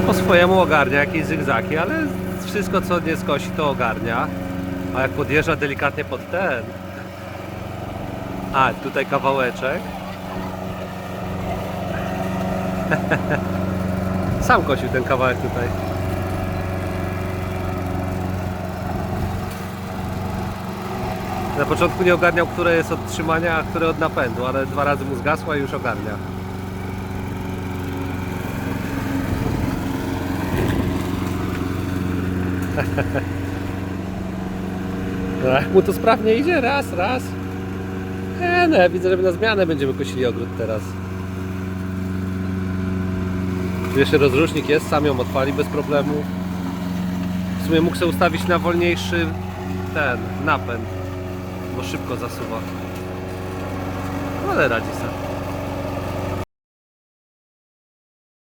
po swojemu ogarnia jakieś zygzaki, ale wszystko co nie skosi to ogarnia. A jak podjeżdża delikatnie pod ten. A, tutaj kawałeczek. Sam kosił ten kawałek tutaj. Na początku nie ogarniał, które jest od trzymania, a które od napędu, ale dwa razy mu zgasła i już ogarnia. Jak mu to sprawnie idzie, raz, raz. E, no, widzę, że na zmianę będziemy kosili ogród teraz. Jeszcze rozrusznik jest, sam ją odpali bez problemu. W sumie mógł sobie ustawić na wolniejszy ten napęd, bo szybko zasuwa. Ale radzi sobie.